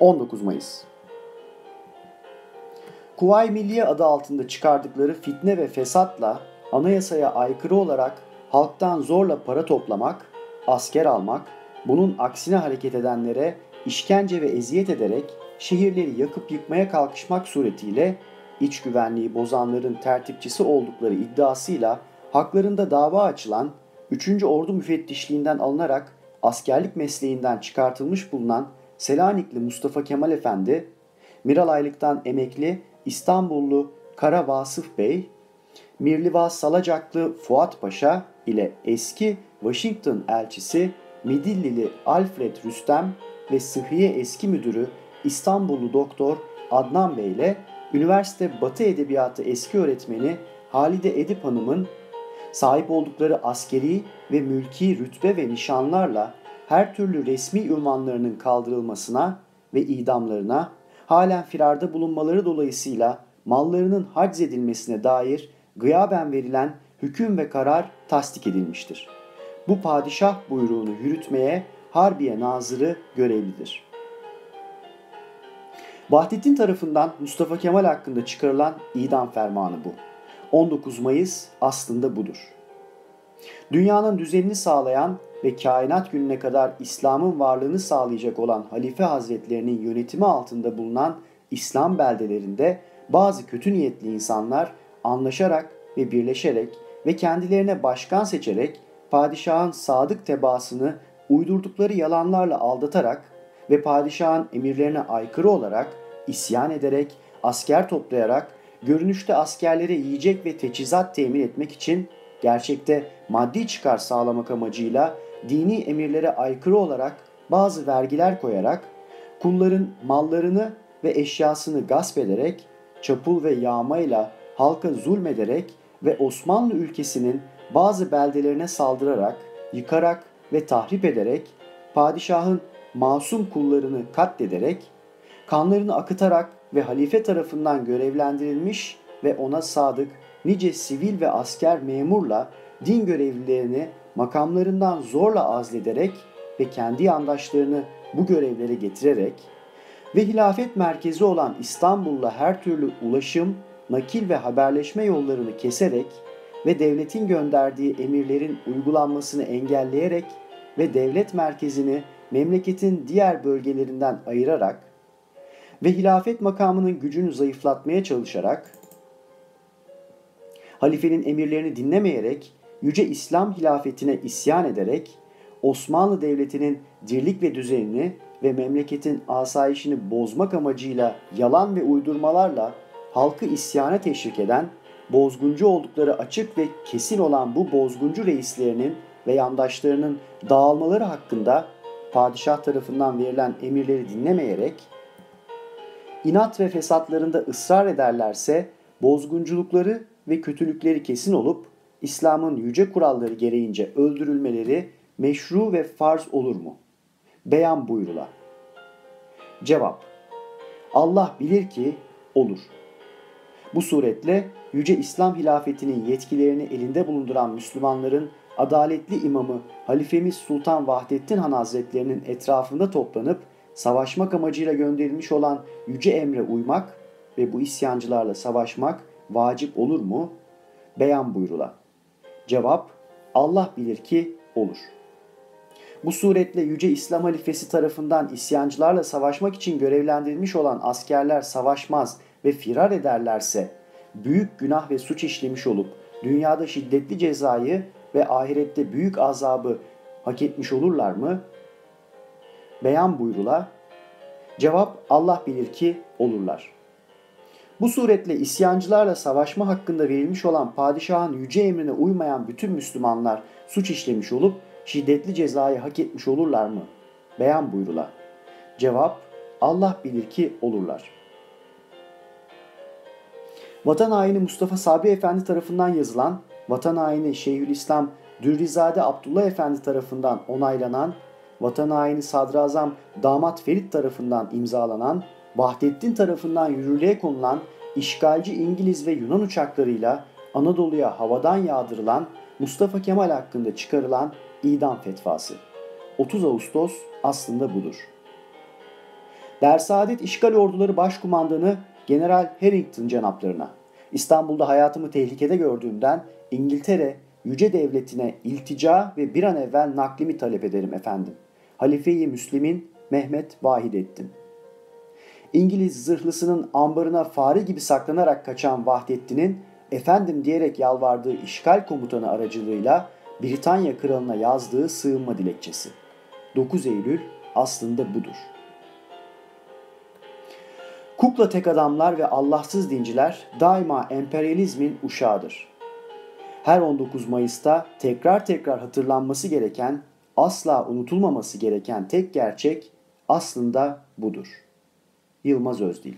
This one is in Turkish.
19 Mayıs Kuvayi Milliye adı altında çıkardıkları fitne ve fesatla anayasaya aykırı olarak halktan zorla para toplamak, asker almak, bunun aksine hareket edenlere işkence ve eziyet ederek şehirleri yakıp yıkmaya kalkışmak suretiyle iç güvenliği bozanların tertipçisi oldukları iddiasıyla haklarında dava açılan 3. Ordu Müfettişliğinden alınarak askerlik mesleğinden çıkartılmış bulunan Selanikli Mustafa Kemal Efendi, Miralaylıktan emekli İstanbullu Kara Vasıf Bey, Mirliva Salacaklı Fuat Paşa ile eski Washington elçisi Midillili Alfred Rüstem ve Sıhhiye eski müdürü İstanbullu Doktor Adnan Bey ile üniversite Batı Edebiyatı eski öğretmeni Halide Edip Hanım'ın sahip oldukları askeri ve mülki rütbe ve nişanlarla her türlü resmi ünvanlarının kaldırılmasına ve idamlarına halen firarda bulunmaları dolayısıyla mallarının haciz edilmesine dair gıyaben verilen hüküm ve karar tasdik edilmiştir. Bu padişah buyruğunu yürütmeye Harbiye Nazırı görevlidir. Vahdettin tarafından Mustafa Kemal hakkında çıkarılan idam fermanı bu. 19 Mayıs aslında budur. Dünyanın düzenini sağlayan ve kainat gününe kadar İslam'ın varlığını sağlayacak olan Halife Hazretlerinin yönetimi altında bulunan İslam beldelerinde bazı kötü niyetli insanlar anlaşarak ve birleşerek ve kendilerine başkan seçerek padişahın sadık tebaasını uydurdukları yalanlarla aldatarak ve padişahın emirlerine aykırı olarak isyan ederek, asker toplayarak, görünüşte askerlere yiyecek ve teçhizat temin etmek için gerçekte maddi çıkar sağlamak amacıyla dini emirlere aykırı olarak bazı vergiler koyarak, kulların mallarını ve eşyasını gasp ederek, çapul ve yağmayla halka zulmederek ve Osmanlı ülkesinin bazı beldelerine saldırarak, yıkarak ve tahrip ederek, padişahın masum kullarını katlederek, kanlarını akıtarak ve halife tarafından görevlendirilmiş ve ona sadık nice sivil ve asker memurla din görevlilerini makamlarından zorla azlederek ve kendi yandaşlarını bu görevlere getirerek ve hilafet merkezi olan İstanbul'la her türlü ulaşım, nakil ve haberleşme yollarını keserek ve devletin gönderdiği emirlerin uygulanmasını engelleyerek ve devlet merkezini memleketin diğer bölgelerinden ayırarak ve hilafet makamının gücünü zayıflatmaya çalışarak halifenin emirlerini dinlemeyerek yüce İslam hilafetine isyan ederek Osmanlı Devleti'nin dirlik ve düzenini ve memleketin asayişini bozmak amacıyla yalan ve uydurmalarla halkı isyana teşvik eden, bozguncu oldukları açık ve kesin olan bu bozguncu reislerinin ve yandaşlarının dağılmaları hakkında padişah tarafından verilen emirleri dinlemeyerek, inat ve fesatlarında ısrar ederlerse bozgunculukları ve kötülükleri kesin olup İslam'ın yüce kuralları gereğince öldürülmeleri meşru ve farz olur mu? Beyan buyrula. Cevap. Allah bilir ki olur. Bu suretle Yüce İslam hilafetinin yetkilerini elinde bulunduran Müslümanların adaletli imamı Halifemiz Sultan Vahdettin Han Hazretlerinin etrafında toplanıp savaşmak amacıyla gönderilmiş olan yüce emre uymak ve bu isyancılarla savaşmak vacip olur mu? Beyan buyrula. Cevap Allah bilir ki olur. Bu suretle Yüce İslam Halifesi tarafından isyancılarla savaşmak için görevlendirilmiş olan askerler savaşmaz ve firar ederlerse büyük günah ve suç işlemiş olup dünyada şiddetli cezayı ve ahirette büyük azabı hak etmiş olurlar mı? Beyan buyrula. Cevap Allah bilir ki olurlar.'' Bu suretle isyancılarla savaşma hakkında verilmiş olan padişahın yüce emrine uymayan bütün Müslümanlar suç işlemiş olup şiddetli cezayı hak etmiş olurlar mı? Beyan buyrula. Cevap Allah bilir ki olurlar. Vatan haini Mustafa Sabri Efendi tarafından yazılan, vatan haini Şeyhülislam Dürrizade Abdullah Efendi tarafından onaylanan, vatan haini Sadrazam Damat Ferit tarafından imzalanan Vahdettin tarafından yürürlüğe konulan işgalci İngiliz ve Yunan uçaklarıyla Anadolu'ya havadan yağdırılan Mustafa Kemal hakkında çıkarılan idam fetvası. 30 Ağustos aslında budur. Dersaadet İşgal Orduları Başkumandanı General Harrington canaplarına İstanbul'da hayatımı tehlikede gördüğümden İngiltere yüce devletine iltica ve bir an evvel naklimi talep ederim efendim. Halife-i Müslim'in Mehmet Vahidettin. İngiliz zırhlısının ambarına fare gibi saklanarak kaçan Vahdettin'in efendim diyerek yalvardığı işgal komutanı aracılığıyla Britanya kralına yazdığı sığınma dilekçesi. 9 Eylül aslında budur. Kukla tek adamlar ve Allahsız dinciler daima emperyalizmin uşağıdır. Her 19 Mayıs'ta tekrar tekrar hatırlanması gereken, asla unutulmaması gereken tek gerçek aslında budur. Yılmaz Özdil